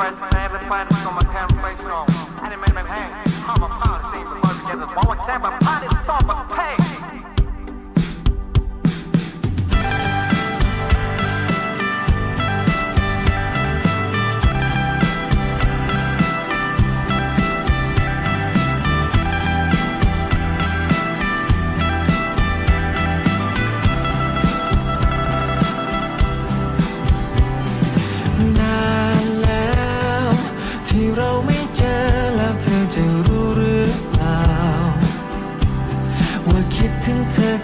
first name, the finest find my way. face on. I didn't make them hang, I'm a policy,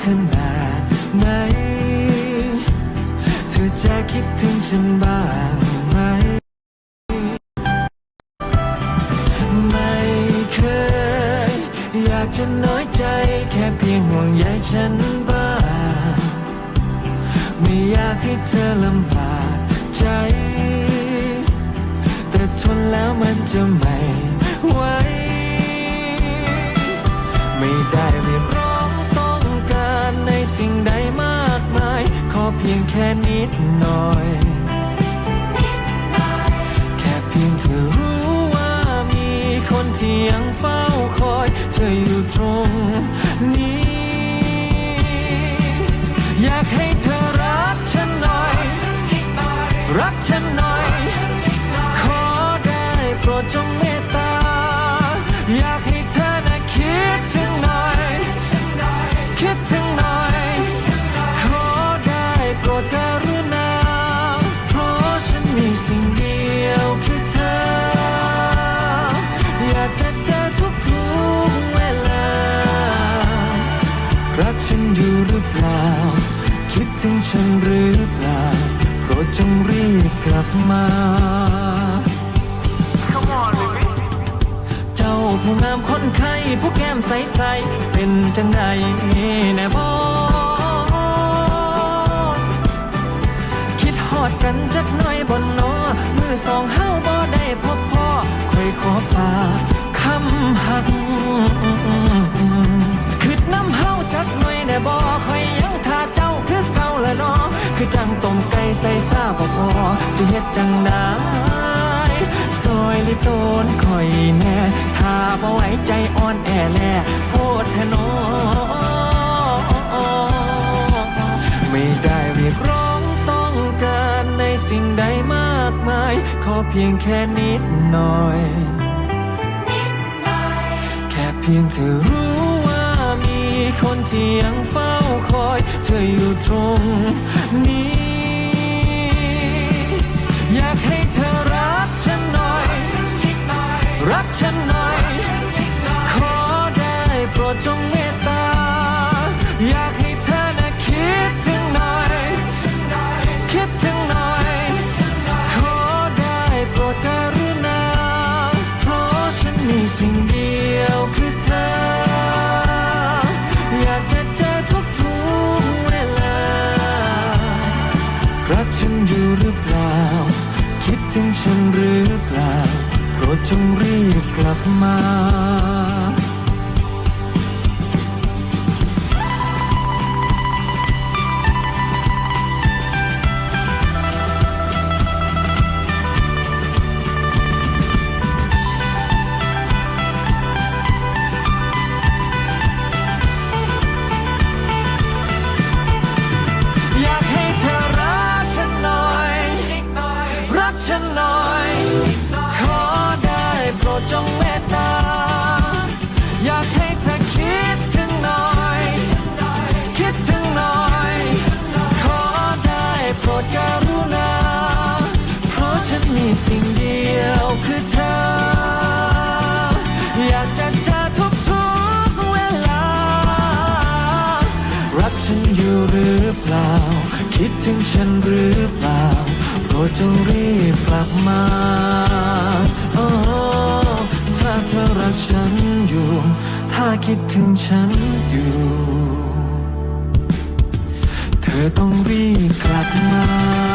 ขนาดไหนเธอจะคิดถึงฉันบ้างไหม ไม่เคย อยากจะน้อยใจแค่เพียงห่วงใยฉันบ้าง ไม่อยากให้เธอลำบากใจ แต่ทนแล้วมันจะไม่ไหวไม่ได้ เพียงแค่นิดหน่อย แค่เพียงเธอรู้ว่ามีคนที่ยังเฝ้าคอย เธออยู่ตรงนี้ อยากให้เธอรักฉันหน่อย รักฉันหน่อย ขอได้โปรดจงเมตตา อยากให้เธอนะคิดถึงหน่อย คิดถึง ฉันหรือเปล่าโปรดจงรีบกลับมา เจ้าผู้งามคนไข้ผู้แก้มใสๆเป็นจังใดแน่บอคิดฮอดกันจักหน่อยบนนอมือสองเฮาบ่ได้พบพ่อค่อยขอฝากคำหัก คิดน้ำเฮาจักหน่อยแน่บ่ค่อย ต้มไก่ใส่ซาบ่พอสิเฮ็ดจังได้ซอยลิโตนคอยแน่ถ้าบ่ไหวใจอ่อนแอแลโพดแทนอไม่ได้เรียกร้องต้องการในสิ่งใดมากมาย ขอเพียงแค่นิดหน่อย แค่เพียงเธอรู้ว่ามีคนที่ยังเฝ้าคอย เธออยู่ตรงนี้ ให้เธอรักฉันหน่อย รักฉันหน่อย ขอได้โปรดจงเมตตาอยาก ฉันหรือเปล่าโปรดจงรีบกลับมา ให้เธอคิดถึงหน่อย คิดถึงหน่อย ขอได้โปรดกรุณา เพราะฉันมีสิ่งเดียวคือเธอ อยากจะเจอทุกๆเวลา รักฉันอยู่หรือเปล่า คิดถึงฉันหรือเปล่า โปรดจงรีบกลับมา คิดถึงฉันอยู่ เธอต้องรีบกลับมา